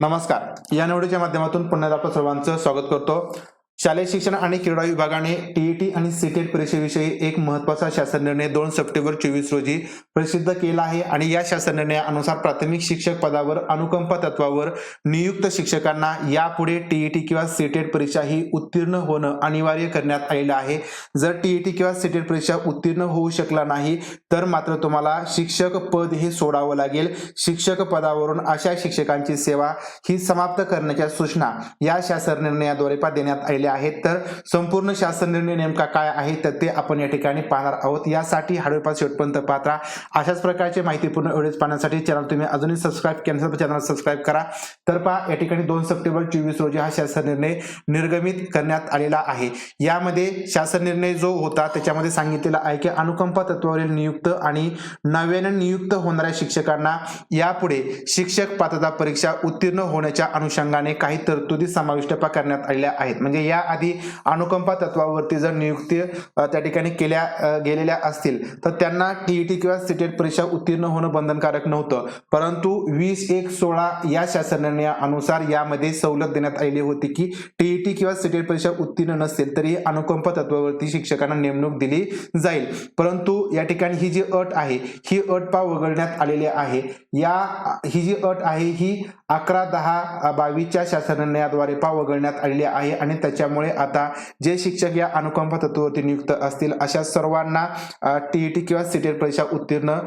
नमस्कार. या निवडीच्या माध्यमातून पुन्हा एकदा आपलं सर्वांचं स्वागत करतो. शालेय शिक्षण आणि क्रीडा विभागाने टीईटी आणि सीटेट परीक्षेविषयी एक महत्त्वाचा शासन निर्णय दोन सप्टेंबर चोवीस रोजी प्रसिद्ध केला आहे आणि या शासन निर्णयानुसार प्राथमिक शिक्षक पदावर अनुकंपा तत्वावर नियुक्त शिक्षकांना यापुढे टीईटी किंवा सीटेट परीक्षा ही उत्तीर्ण होणं अनिवार्य करण्यात आलेलं आहे. जर टीईटी किंवा सीटेट परीक्षा उत्तीर्ण होऊ शकला नाही तर मात्र तुम्हाला शिक्षक पद हे सोडावं लागेल. शिक्षक पदावरून अशा शिक्षकांची सेवा ही समाप्त करण्याच्या सूचना या शासन निर्णयाद्वारे पा देण्यात आलेल्या आहेत. तर संपूर्ण शासन निर्णय नेमका काय आहे? तर ते आपण या ठिकाणी पाहणार आहोत. यासाठी हळूपास शेवटपर्यंत पात्रा. अशाच प्रकारचे माहितीपूर्ण व्हिडिओज पाहण्यासाठी चॅनल तुम्ही अजूनही सबस्क्राईब केलं चॅनल सबस्क्राईब करा. तर पहा या ठिकाणी दोन सप्टेंबर चोवीस रोजी हा शासन निर्णय निर्गमित करण्यात आलेला आहे. यामध्ये शासन निर्णय जो होता त्याच्यामध्ये सांगितलेला आहे की अनुकंपा तत्वावरील नियुक्त आणि नव्याने नियुक्त होणाऱ्या शिक्षकांना यापुढे शिक्षक पात्रता परीक्षा उत्तीर्ण होण्याच्या अनुषंगाने काही तरतुदी समाविष्ट प- करण्यात आलेल्या आहेत. म्हणजे या याआधी अनुकंपा तत्वावरती जर नियुक्ती त्या ठिकाणी केल्या गेलेल्या असतील तर त्यांना टीईटी किंवा सीटेट परीक्षा उत्तीर्ण होणं बंधनकारक नव्हतं. परंतु वीस एक सोळा या शासन निर्णयानुसार यामध्ये सवलत देण्यात आलेली होती की टीईटी किंवा सीटेट परीक्षा उत्तीर्ण नसेल तरी अनुकंपा तत्वावरती शिक्षकांना नेमणूक दिली जाईल. परंतु या ठिकाणी ही जी अट आहे ही अट पा वगळण्यात आलेली आहे. या ही जी अट आहे ही अकरा दहा बावीसच्या शासन निर्णयाद्वारे पा वगळण्यात आलेली आहे आणि त्याच्या त्यामुळे आता जे शिक्षक या अनुकंपा तत्वावरती नियुक्त असतील अशा सर्वांना टीईटी किंवा सीटेट परीक्षा उत्तीर्ण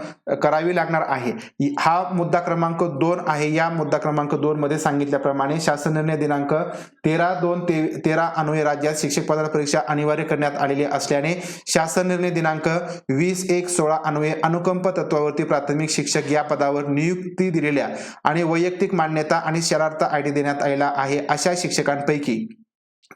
करावी लागणार आहे. हा मुद्दा क्रमांक दोन आहे. या मुद्दा क्रमांक दोन मध्ये सांगितल्याप्रमाणे शासन निर्णय दिनांक तेरा दोन ते तेरा अन्वये राज्यात शिक्षक पदार्थ परीक्षा अनिवार्य करण्यात आलेली असल्याने शासन निर्णय दिनांक वीस एक सोळा अन्वये अनुकंप तत्वावरती प्राथमिक शिक्षक या पदावर नियुक्ती दिलेल्या आणि वैयक्तिक मान्यता आणि शरार्थ आय डी देण्यात आलेला आहे अशा शिक्षकांपैकी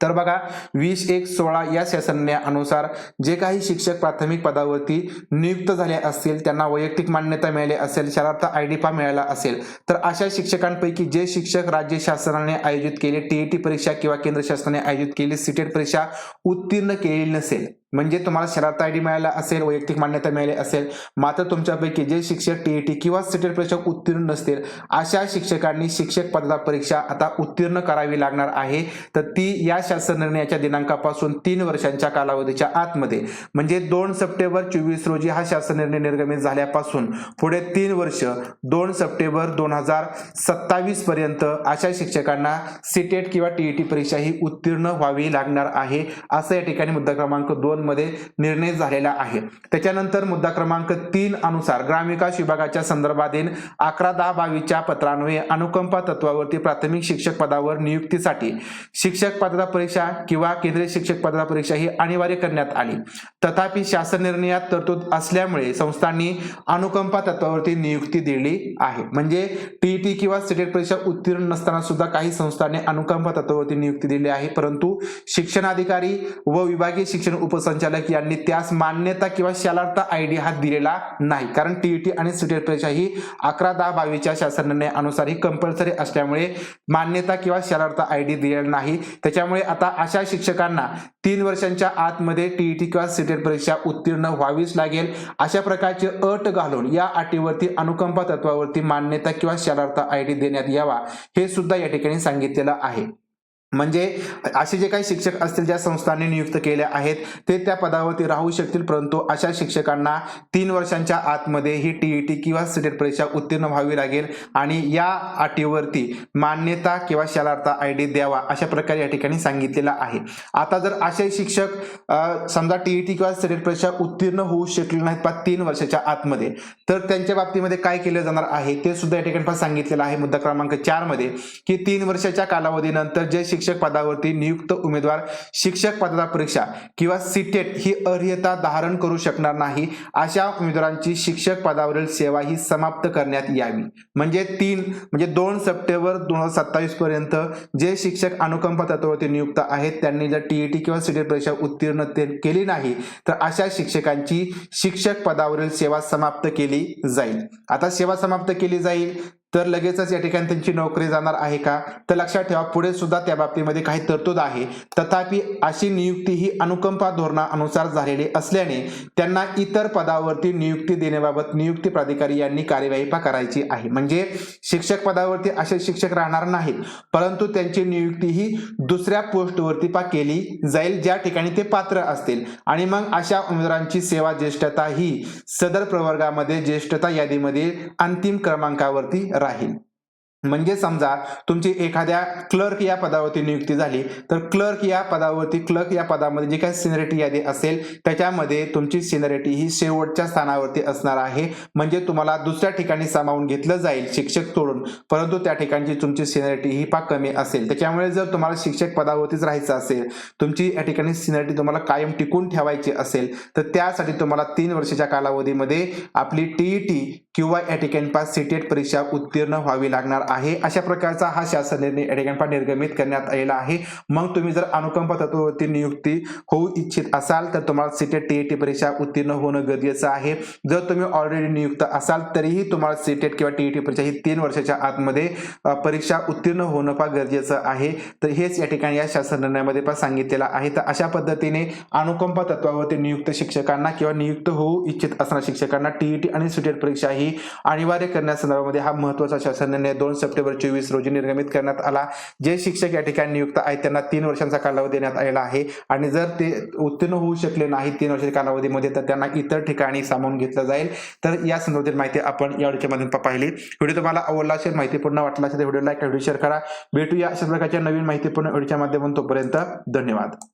तर बघा वीस एक सोळा या शासनानुसार जे काही शिक्षक प्राथमिक पदावरती नियुक्त झाले असतील त्यांना वैयक्तिक मान्यता मिळाली असेल शरार्थ आय डी पा मिळाला असेल तर अशा शिक्षकांपैकी जे शिक्षक राज्य शासनाने आयोजित केले टीईटी परीक्षा किंवा केंद्र शासनाने आयोजित केली सीटेट परीक्षा उत्तीर्ण केलेली नसेल म्हणजे तुम्हाला शरारत आय डी मिळाला असेल वैयक्तिक मान्यता मिळाली असेल मात्र तुमच्यापैकी जे शिक्षक टीईटी किंवा सेटेड परीक्षा उत्तीर्ण नसतील अशा शिक्षकांनी शिक्षक पदाचा परीक्षा आता उत्तीर्ण करावी लागणार आहे. तर ती या शासन निर्णयाच्या दिनांकापासून तीन वर्षांच्या कालावधीच्या आतमध्ये म्हणजे दोन सप्टेंबर चोवीस रोजी हा शासन निर्णय निर्गमित झाल्यापासून पुढे तीन वर्ष दोन सप्टेंबर दोन हजार सत्तावीस पर्यंत अशा शिक्षकांना सीटेट किंवा टीईटी परीक्षा ही उत्तीर्ण व्हावी लागणार आहे. असं या ठिकाणी मुद्दा क्रमांक दोन मध्ये निर्णय झालेला आहे. त्याच्यानंतर मुद्दा क्रमांक तीन अनुसार ग्रामविकास विभागाच्या संदर्भातील अकरा दहा बावीसच्या पत्रान्वये अनुकंपा तत्वावरती प्राथमिक शिक्षक पदावर नियुक्तीसाठी शिक्षक पदाचा परीक्षा किंवा केंद्रीय शिक्षक पदाचा परीक्षा ही अनिवार्य करण्यात आली. तथापि शासन निर्णयात तरतूद असल्यामुळे संस्थांनी अनुकंपा तत्वावरती नियुक्ती दिली आहे. म्हणजे टीईटी किंवा सिटेट परीक्षा उत्तीर्ण नसताना सुद्धा काही संस्थांनी अनुकंपा तत्वावरती नियुक्ती दिली आहे. परंतु शिक्षणाधिकारी व विभागीय शिक्षण संचालक यांनी त्यास मान्यता किंवा शालार्थ आय डी हा दिलेला नाही. कारण टीईटी आणि सिटेट परीक्षा ही अकरा दहा बावीसच्या शासन निर्णयानुसार ही कंपल्सरी असल्यामुळे मान्यता किंवा शालार्थ आय डी दिलेला नाही. त्याच्यामुळे आता अशा शिक्षकांना तीन वर्षांच्या आतमध्ये टीईटी किंवा सिटेट परीक्षा उत्तीर्ण व्हावीच लागेल. अशा प्रकारची अट घालून या अटीवरती अनुकंपा तत्वावरती मान्यता किंवा शालार्थ आय डी देण्यात यावा हे सुद्धा या ठिकाणी सांगितलेलं आहे. म्हणजे असे जे काही शिक्षक असतील ज्या संस्थांनी नियुक्त केल्या आहेत ते त्या पदावरती राहू शकतील परंतु अशा शिक्षकांना तीन वर्षांच्या आतमध्ये ही टी ई टी किंवा सिटेट परीक्षा उत्तीर्ण व्हावी लागेल आणि या अटीवरती मान्यता किंवा शालार्थ आय डी द्यावा अशा प्रकारे या ठिकाणी सांगितलेला आहे. आता जर असे शिक्षक समजा टी ई टी किंवा सिटेट परीक्षा उत्तीर्ण होऊ शकले नाहीत पा तीन वर्षाच्या आतमध्ये तर त्यांच्या बाबतीमध्ये काय केलं जाणार आहे? ते सुद्धा या ठिकाणी सांगितलेलं आहे. मुद्दा क्रमांक चारमध्ये की तीन वर्षाच्या कालावधीनंतर जे शिक्षक शिक्षक पदावरती नियुक्त उमेदवार शिक्षक पदाचा परीक्षा किंवा सिटेट ही अर्हता धारण करू शकणार नाही अशा उमेदवारांची शिक्षक पदावरील सेवा ही समाप्त करण्यात यावी. म्हणजे तीन म्हणजे दोन सप्टेंबर दोन हजार सत्तावीस पर्यंत जे शिक्षक अनुकंपा तत्वावरती नियुक्त आहेत त्यांनी जर टीईटी किंवा सिटेट परीक्षा उत्तीर्ण केली नाही तर अशा शिक्षकांची शिक्षक पदावरील सेवा समाप्त केली जाईल. आता सेवा समाप्त केली जाईल तर लगेचच या ठिकाणी त्यांची नोकरी जाणार आहे का? तर लक्षात ठेवा पुढे सुद्धा त्या बाबतीमध्ये काही तरतूद आहे. तथापि अशी नियुक्ती ही अनुकंपा धोरणानुसार झालेली असल्याने त्यांना इतर पदावरती नियुक्ती देण्याबाबत नियुक्ती प्राधिकारी यांनी कार्यवाही करायची आहे. म्हणजे शिक्षक पदावरती असे शिक्षक राहणार नाहीत परंतु त्यांची नियुक्ती ही दुसऱ्या पोस्टवरती पा केली जाईल ज्या ठिकाणी ते पात्र असतील. आणि मग अशा उमेदवारांची सेवा ज्येष्ठता ही सदर प्रवर्गामध्ये ज्येष्ठता यादीमध्ये अंतिम क्रमांकावरती الرحم म्हणजे समजा तुमची एखाद्या क्लर्क या पदावरती नियुक्ती झाली तर क्लर्क या पदावरती क्लर्क या पदामध्ये जी काही सिनियरिटी यादी असेल त्याच्यामध्ये तुमची सिनियरिटी ही शेवटच्या स्थानावरती असणार आहे. म्हणजे तुम्हाला दुसऱ्या ठिकाणी सामावून घेतलं जाईल शिक्षक सोडून परंतु त्या ठिकाणची तुमची सिनियरिटी ही फार कमी असेल. त्याच्यामुळे जर तुम्हाला शिक्षक पदावरतीच राहायचं असेल तुमची या ठिकाणी सिनियरिटी तुम्हाला कायम टिकून ठेवायची असेल तर त्यासाठी तुम्हाला तीन वर्षाच्या कालावधीमध्ये आपली टीईटी किंवा या ठिकाणी पास सीटेट परीक्षा उत्तीर्ण व्हावी लागणार आहे. अशा प्रकारचा हा शासन निर्णय या ठिकाणी निर्गमित करण्यात आलेला आहे. मग तुम्ही जर अनुकंप तत्वावरती नियुक्ती होऊ इच्छित असाल तर तुम्हाला सीटेट टीईटी परीक्षा उत्तीर्ण होणं गरजेचं आहे. जर तुम्ही ऑलरेडी नियुक्त असाल तरीही तुम्हाला सीटेट किंवा टीईटी परीक्षा ही तीन वर्षाच्या आतमध्ये परीक्षा उत्तीर्ण होणं फार गरजेचं आहे. तर हेच या ठिकाणी या शासन निर्णयामध्ये पण सांगितलेलं आहे. तर अशा पद्धतीने अनुकंप तत्वावरती नियुक्त शिक्षकांना किंवा नियुक्त होऊ इच्छित असणाऱ्या शिक्षकांना टीईटी आणि सीटेट परीक्षा ही अनिवार्य करण्यासंदर्भामध्ये हा महत्त्वाचा शासन निर्णय दोन सप्टेंबर चोवीस रोजी निर्गमित करण्यात आला. जे शिक्षक या ठिकाणी नियुक्त आहेत त्यांना तीन वर्षांचा कालावधी देण्यात आलेला आहे. आणि जर ते उत्तीर्ण होऊ शकले नाही तीन वर्षाच्या कालावधीमध्ये तर त्यांना इतर ठिकाणी सामावून घेतलं जाईल. तर या संदर्भातील माहिती आपण या व्हिडिओच्या माध्यमातून पाहिली. व्हिडिओ तुम्हाला आवडला असेल माहितीपूर्ण वाटला असेल तर व्हिडिओ लाईक व्हिडिओ शेअर करा. भेटूया अशा प्रकारच्या नवीन माहितीपूर्ण व्हिडिओच्या माध्यमातून तोपर्यंत धन्यवाद.